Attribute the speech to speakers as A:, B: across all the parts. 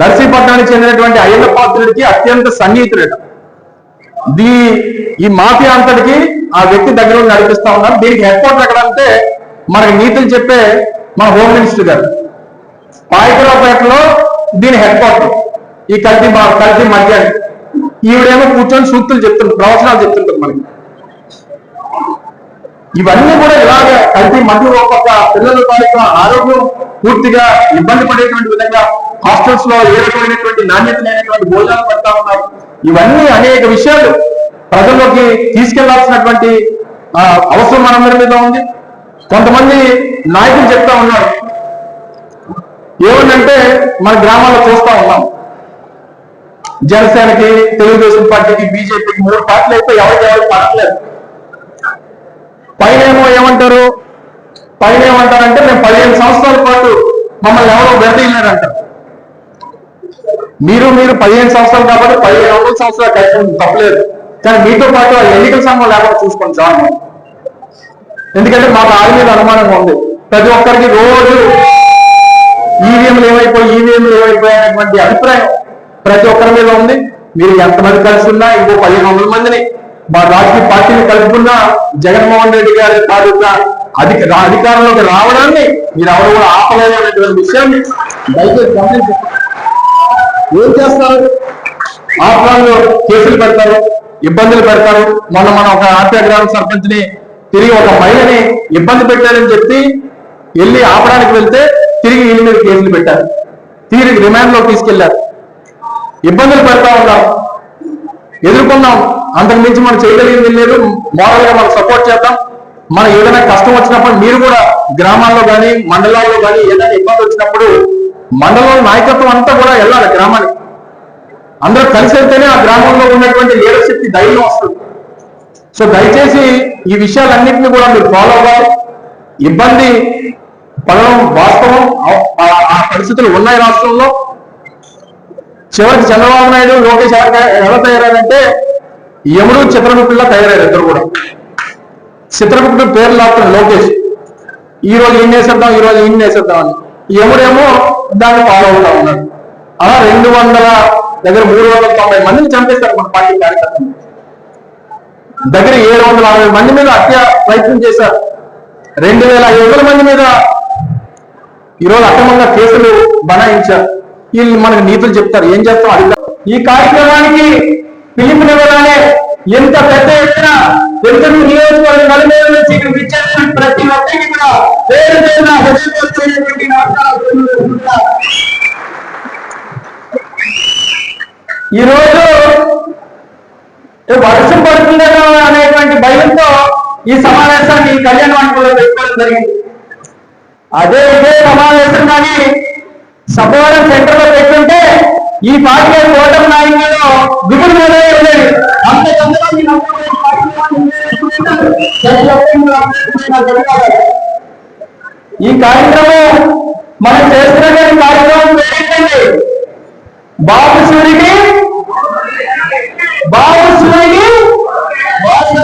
A: నర్సీపట్నానికి చెందినటువంటి అయ్యన్న పాత్రుడికి అత్యంత సన్నిహితుడట. దీ ఈ మాఫియా అంతటికి ఆ వ్యక్తి దగ్గర నడిపిస్తా ఉన్నారు దీనికి హెడ్ క్వార్టర్ ఎక్కడ అంటే మనకి నీతులు చెప్పే మన హోమ్ మినిస్టర్ గారు. పాయకరావుపేటలో దీని హెడ్ క్వార్టర్ ఈ కల్తీ మా కల్తీ మధ్య ఈవిడేమో కూర్చొని సూక్తులు చెప్తుంది ప్రవచనాలు చెప్తుంటారు మనకి. ఇవన్నీ కూడా ఇలాగే కల్తీ మధ్య ఒక పిల్లల తాలూకా ఆరోగ్యం పూర్తిగా ఇబ్బంది పడేటువంటి విధంగా హాస్టల్స్లో ఏ రకమైనటువంటి నాణ్యత లేనటువంటి భోజనాలు పెడతా ఉన్నారు ఇవన్నీ అనేక విషయాలు ప్రజల్లోకి తీసుకెళ్ళాల్సినటువంటి ఆ, అవసరం మనందరి మీద ఉంది. కొంతమంది నాయకులు చెప్తా ఉన్నారు. ఏమనంటే మన గ్రామాల్లో చూస్తా ఉన్నాం. జనసేనకి తెలుగుదేశం పార్టీకి బీజేపీకి మూడు పార్టీలు అయితే ఎవరికి ఎవరికి పడట్లేదు. పైన ఏమో ఏమంటారు? పైన ఏమంటారంటే మేము పదిహేను సంవత్సరాల పాటు మమ్మల్ని ఎవరో విడదీయలేరంటారు మీరు మీరు పదిహేను సంవత్సరాలు కాబట్టి పదిహేను అరవై సంవత్సరాలు కలిసి తప్పలేదు. కానీ మీతో పాటు ఆ ఎన్నికల సంఘం లేకుండా చూసుకోండి చాలు ఎందుకంటే మాకు ఆడి మీద అనుమానంగా ఉంది. ప్రతి ఒక్కరికి రోజు ఈవీఎంలు ఏమైపోయి ఈవీఎంలు ఏమైపోయాయి అనేటువంటి అభిప్రాయం ప్రతి ఒక్కరి మీద ఉంది. మీరు ఎంతమంది కలిసి ఉన్నా ఇంకో పదిహేను వందల మందిని మా రాజకీయ పార్టీని కలుపుకున్నా జగన్మోహన్ రెడ్డి గారి తాలూకా అధిక అధికారంలోకి రావడాన్ని మీరు ఎవరు కూడా ఆపలేదు అనేటువంటి విషయాన్ని దయచేసి గమనించారు ఏం చేస్తారు? ఆఫ్రాన్లో కేసులు పెడతారు ఇబ్బందులు పెడతారు. మొన్న మన ఒక ఆర్టీ గ్రామ సర్పంచ్ని తిరిగి ఒక మహిళని ఇబ్బంది పెట్టారని చెప్పి వెళ్ళి ఆపడానికి వెళ్తే తిరిగి వీళ్ళ మీద కేసులు పెట్టారు. తిరిగి రిమాండ్లో తీసుకెళ్ళారు. ఇబ్బందులు పెడతా ఉన్నాం. ఎదుర్కొన్నాం. అంతకు మించి మనం చేయగలిగింది లేదు. మోరల్గా మనం సపోర్ట్ చేద్దాం. మన ఏదైనా కష్టం వచ్చినప్పుడు మీరు కూడా గ్రామాల్లో కానీ మండలాల్లో కానీ ఏదైనా ఇబ్బంది వచ్చినప్పుడు మండలం నాయకత్వం అంతా కూడా వెళ్ళాలి గ్రామానికి. అందరూ కలిసి వెళ్తేనే ఆ గ్రామంలో ఉన్నటువంటి లీడర్షిప్కి ధైర్యం వస్తుంది. సో దయచేసి ఈ విషయాలన్నింటినీ కూడా మీరు ఫాలో అవ్వాలి. ఇబ్బంది పడడం వాస్తవం. ఆ- ఆ- పరిస్థితులు ఉన్నాయి రాష్ట్రంలో. చివరికి చంద్రబాబు నాయుడు లోకేష్ ఎలా తయారయ్యారంటే యముడు చిత్రగుప్తులా తయారయ్యారు ఇద్దరు కూడా. చిత్రగుప్తుడు పేరు లాపుతున్న లోకేష్. ఈ రోజు ఇన్ని వేసేద్దాం ఈ రోజు ఇన్ని వేసేద్దాం అని. యముడేమో దాన్ని ఫాలో అవుతా ఉన్నాడు. అలా రెండు వందల దగ్గర మూడు వందల తొంభై మందిని చంపేస్తారు మన పార్టీ కార్యకర్తలు. దగ్గర ఏడు వందల అరవై మంది మీద హత్య ప్రయత్నం చేశారు. రెండు వేల ఐదు వందల మంది మీద ఈరోజు అక్రమంగా కేసులు బనాయించారు. వీళ్ళు మనకు నీతులు చెప్తారు. ఏం చేస్తాం? అడిగారు ఈ కార్యక్రమానికి పిలుపునివ్వగానే ఎంత పెద్ద ఎత్తున తెలుగు నియోజకవర్గం నలుమూల నుంచి ఇక్కడికి ఇచ్చేసిన ప్రతి ఒక్కరికి కూడా పేరు పేరున హృదయపూర్వకమైనటువంటి ఈరోజు ఈ రోజు వర్షం పడుతుందేమో అనేటువంటి భయంతో ఈ సమావేశాన్ని ఈ కళ్యాణ మండపంలో పెట్టుకోవడం జరిగింది. అదే ఇదే సమావేశం కానీ సభవరం సెంటర్లో పెట్టుంటే ఈ పార్టీ కోటం నాయకులు గుబురు మీద ఉండేది ఈ కార్యక్రమం మనం చేస్తున్న కార్యక్రమం ఏంటండి బాబు సూరికి బాబు సూరికి వాసన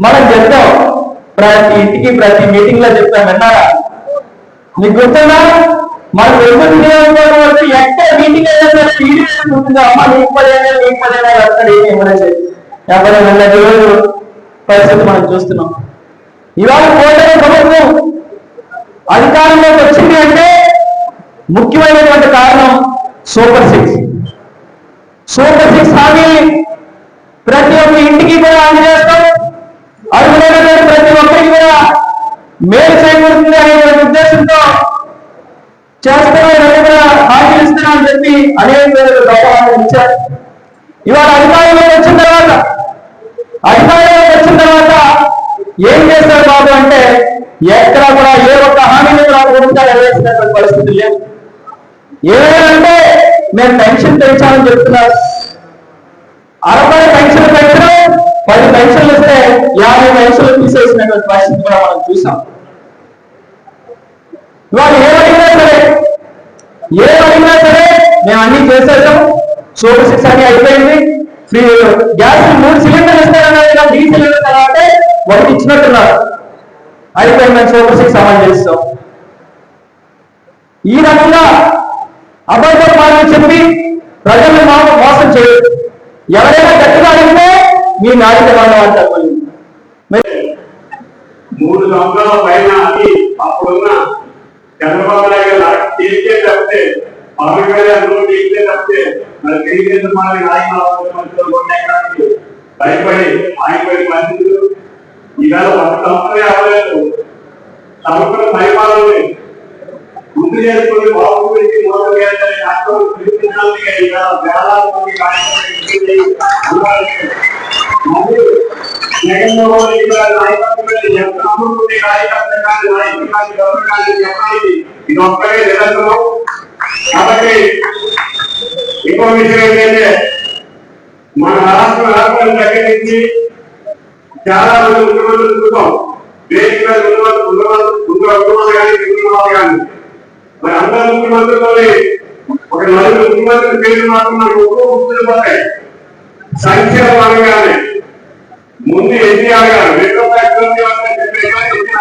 A: మనం చెప్తాం. ప్రతి ఇంటికి ప్రతి మీటింగ్లో చెప్తాం. విన్నారా? నీకు గుర్తుందా? మరి వెలుగురు నియోజకవర్గం వస్తే ఎక్కడ మీటింగ్ అయినా సరే టీడీ ఉంటుంది అమ్మ నీకు పదేనా నీకు పదేనా అక్కడ ఏమి ఎవరైనా నిన్నటి రోజు పరిస్థితి మనం చూస్తున్నాం. ఇవాళ కూటమి ప్రభుత్వం అధికారంలోకి వచ్చింది అంటే ముఖ్యమైనటువంటి కారణం సూపర్ సిక్స్. సూపర్ సిక్స్ హామీ ప్రతి ఒక్క ఇంటికి కూడా అందజేస్తాం అర్హులైనటువంటి ప్రతి ఒక్కరికి కూడా మేలు చేకూరుతుంది అనేటువంటి ఉద్దేశంతో చేస్తున్నాం కూడా హామీలు అని చెప్పి అనేక ఇచ్చారు. ఇవాళ అధికారంలో వచ్చిన తర్వాత అధికారంలో వచ్చిన తర్వాత ఏం చేస్తారు బాబు అంటే ఎక్కడ కూడా ఏ ఒక్క హామీని కూడా పూర్తిగా నెరవేర్చినటువంటి పరిస్థితి లేదు. ఏమైనా మేము పెన్షన్ పెంచాలని చెప్తున్నారు. అరవై పెన్షన్ పెంచడం పది పెన్షన్లు ఇస్తే యాభై పెన్షన్లు తీసేసినటువంటి పరిస్థితి కూడా మనం చూసాం. వాళ్ళు ఏమడిగినా సరే ఏమడిగినా సరే మేము అన్ని చేసేసాం. సూపర్ సిక్స్ అన్ని అయిపోయింది. ఫ్రీ గ్యాస్ మూడు సిలిండర్లు ఇస్తారన్నారు సిలిండర్ అంటే ఒకటి ఇచ్చినట్టున్నారు. అయిపోయింది మేము సూపర్ సిక్స్ అమలు చేస్తాం. ఈ రకంగా అబద్ధ మాటలు చెప్పి ప్రజలను మాకు మోసం చేయదు ఎవరైనా గట్టిగా అడిగితే మీ నాయకుడు అంటారు
B: మూడు సంవత్సరాల పైన అది అప్పుడున్న చంద్రబాబు నాయుడు గారు చేసే తప్పితే పవన్ కళ్యాణ్ రోడ్డు చేసే తప్పితే మరి తెలుగుదేశం పార్టీ నాయకులు ఉండడానికి భయపడి ఆగిపోయిన పరిస్థితులు ఇవాళ ఒక సంవత్సరం అవ్వలేదు సంవత్సరం పరిపాలన గుర్తు చేసుకుని బాబు గురించి మోసం చేయాలని అర్థం తెలుసుకున్నందుకే ఇవాళ వేలాది మంది కార్యక్రమాలు మరియు జగన్మోహన్ రెడ్డి గారి నాయకత్వంలో ఎంత నమ్ముకునే కార్యకర్త కానీ నాయకులు కానీ ఎవరు కానీ చెప్పడానికి ఇది ఒక్కడే నిరంతరం కాబట్టి ఇంకో విషయం ఏంటంటే మన రాష్ట్ర దగ్గర నుంచి చాలా మంది ముఖ్యమంత్రులు వేదిక కానీ కానీ మరి అందరు ముఖ్యమంత్రులని ఒక నలుగురు ముఖ్యమంత్రి పేరు మాత్రం మనకు ఒక్కో గుర్తులు పోతాయి పరంగానే ముందు ఎన్టీఆర్ గారు రెండో ఫ్యాక్టరీ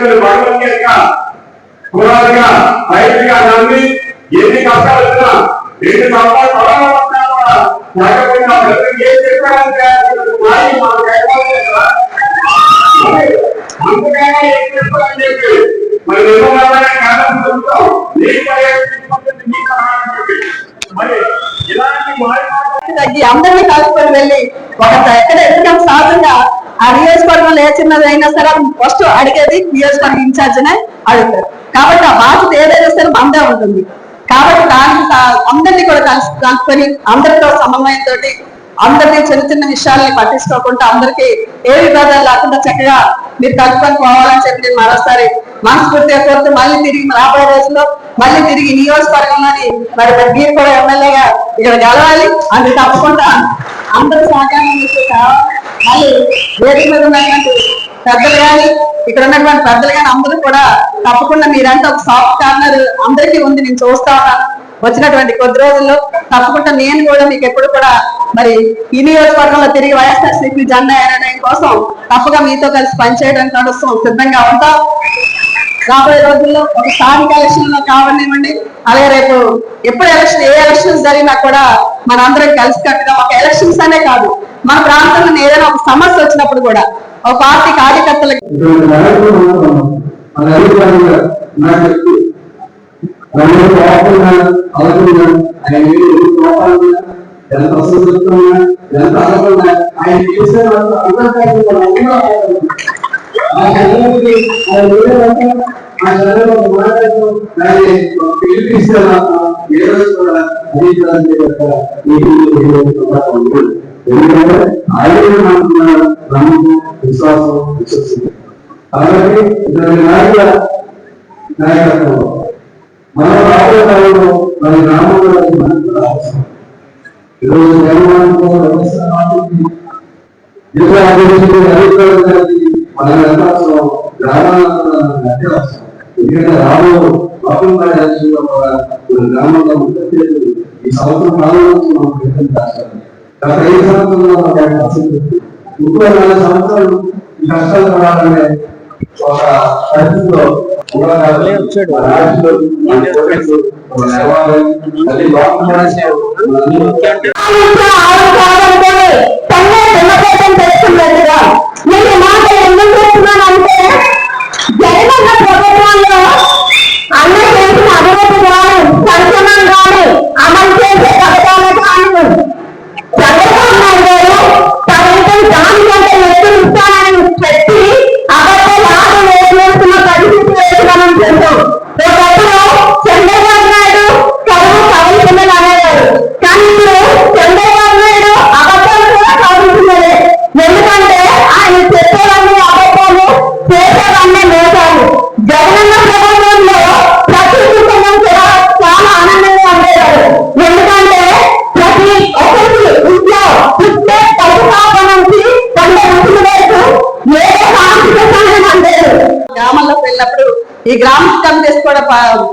B: మేనిఫెస్టో భగవద్గీతగా పురాణంగా బయటగా నమ్మి ఎన్ని కష్టాలు వచ్చినా ఎన్ని సంవత్సరాలు కరోనా వచ్చినా కూడా లేకపోయినా ప్రజలకు ఏం అందుకనే ఏం చెప్పాలని చెప్పి మరి చెప్తాం మరి ఇలాంటి
C: అందరినీ కలుపుకొని వెళ్ళి ఒక ఎక్కడ ఎదుగుతాం సాధంగా ఆ నియోజకవర్గంలో ఏ చిన్నది అయినా సరే ఫస్ట్ అడిగేది నియోజకవర్గ ఇన్ఛార్జినే అడుగుతారు. కాబట్టి ఆ బాధ్యత ఏదైనా సరే మందే ఉంటుంది. కాబట్టి దానికి అందరినీ కూడా కలిసి కలుపుకొని అందరితో సమన్వయంతో అందరినీ చిన్న చిన్న విషయాల్ని పట్టించుకోకుండా అందరికీ ఏ విభేదాలు లేకుండా చక్కగా మీరు కలుపుకొని పోవాలని చెప్పి నేను మరోసారి మనస్ఫూర్తిగా కోరుతూ మళ్ళీ తిరిగి రాబోయే రోజుల్లో మళ్ళీ తిరిగి నియోజకవర్గంలోని మరి మరి మీరు కూడా ఎమ్మెల్యేగా ఇక్కడ గెలవాలి. అది తప్పకుండా అందరూ సహకారం కావాలి మళ్ళీ వేదిక మీద ఉన్నటువంటి పెద్దలు కానీ ఇక్కడ ఉన్నటువంటి పెద్దలు కానీ అందరూ కూడా తప్పకుండా మీరంతా ఒక సాఫ్ట్ కార్నర్ అందరికీ ఉంది. నేను చూస్తా వచ్చినటువంటి కొద్ది రోజుల్లో తప్పకుండా నేను కూడా మీకు ఎప్పుడు కూడా మరి ఈ నియోజకవర్గంలో తిరిగి వైఎస్ఆర్సీపీ జెండా ఎగరడం కోసం తప్పగా మీతో కలిసి పనిచేయడానికి నడుస్తాం సిద్ధంగా ఉంటాం. రాబోయే రోజుల్లో ఒక స్థానిక ఎలక్షన్లో కావనివ్వండి. అలాగే రేపు ఎప్పుడు ఎలక్షన్ ఏ ఎలక్షన్స్ జరిగినా కూడా మన అందరం కలిసి కట్టుగా ఒక ఎలక్షన్స్ అనే కాదు. మన ప్రాంతంలో ఏదైనా ఒక సమస్య వచ్చినప్పుడు కూడా ఒక పార్టీ కార్యకర్తలకు
D: ఇటువంటి నాయకులు మనం మన ఏ రోజు కూడా ఎందుకంటే ఆయన మనకున్న నమ్మకం విశ్వాసం విశ్వసించారు కాబట్టి ఇటువంటి నాయకుల నాయకత్వంలో మన రాబోయే కాలంలో మన గ్రామంలో మనకు అవసరం ఈరోజు గ్రామాలకు జిల్లా అభివృద్ధి మన అవసరం గ్రామాలకు అవసరం ఎందుకంటే రాబో పాపం రాజ్యంలో కూడా మన గ్రామంలో ఈ సంవత్సరం కాలంలో మనం ప్రయత్నం చేస్తాం. గత ఐదు సంవత్సరంలో మనకు ఇంకో నాలుగు సంవత్సరాలు ఈ కష్టాలు ఒక పరిస్థితిలో అన్ని
E: చేసిన అభివృద్ధి కానీ అమలు చేసే పథకాలు కానీ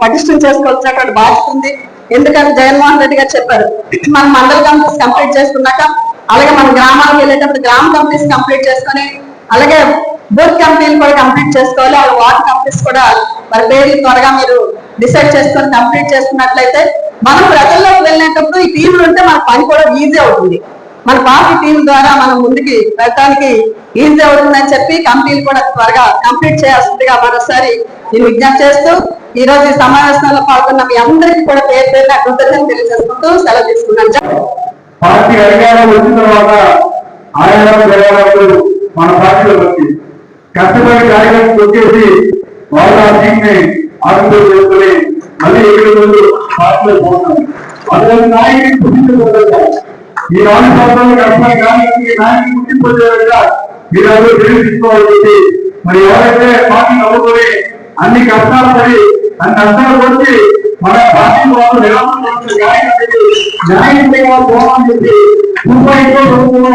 C: పటిష్టం చేసుకోవాల్సినటువంటి బాధ్యత ఉంది. ఎందుకంటే జగన్మోహన్ రెడ్డి గారు చెప్పారు మనం మండల కంపెనీస్ కంప్లీట్ చేసుకున్నాక అలాగే మన గ్రామాలకు వెళ్ళేటప్పుడు గ్రామ కంపెనీస్ కంప్లీట్ చేసుకొని అలాగే బూత్ కంపెనీలు కూడా కంప్లీట్ చేసుకోవాలి ఆ వార్డ్ కంపెనీస్ కూడా మరి పేర్లు త్వరగా మీరు డిసైడ్ చేసుకొని కంప్లీట్ చేసుకున్నట్లయితే మనం ప్రజల్లోకి వెళ్ళేటప్పుడు ఈ టీంలు ఉంటే మన పని కూడా ఈజీ అవుతుంది. మన పార్టీ టీం ద్వారా మనం ముందుకి వెళ్ళడానికి ఈజీ అవుతుందని చెప్పి కంపెనీలు కూడా త్వరగా కంప్లీట్ చేయాల్సిందిగా మరోసారి నేను విజ్ఞప్తి చేస్తూ ఈ రోజు ఈ సమావేశంలో పాల్గొన్న మీ అందరికీ కూడా పేరు పేరున కృతజ్ఞతలు తెలియజేసుకుంటూ సెలవు తీసుకున్నాను.
F: పార్టీ అధికారం వచ్చిన తర్వాత ఆయన మన పార్టీలో వచ్చి కష్టపడి వచ్చేసి వాళ్ళ టీంని చేసుకుని మళ్ళీ ఏడు రోజులు పార్టీలో పోతాం. అటువంటి నాయకుడిని ఈ నాలుగు సంవత్సరాలు కష్టపడి కార్యక్రమం నాయకుడిని గుర్తించగలుగుతా మీరు అందరూ తీసుకోవాలని చెప్పి మరి ఎవరైతే పార్టీ నమ్ముకొని అన్ని కష్టాలు పడి అన్ని నష్టాలు వచ్చి మన పార్టీ వాళ్ళు న్యాయంగా పోవాలని చెప్పి ముప్పై రోజుల్లో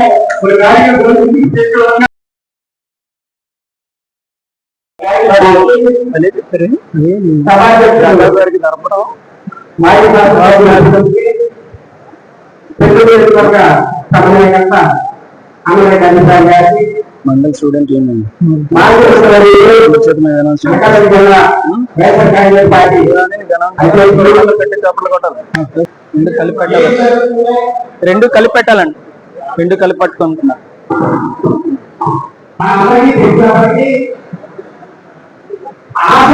G: మండల్ స్టూడెంట్ యూనియన్ రెండు కలిపి పెట్టాలి. రెండు కలిపి పెట్టాలండి. రెండు కలిపి పట్టుకుంటున్నా.
H: ఆశ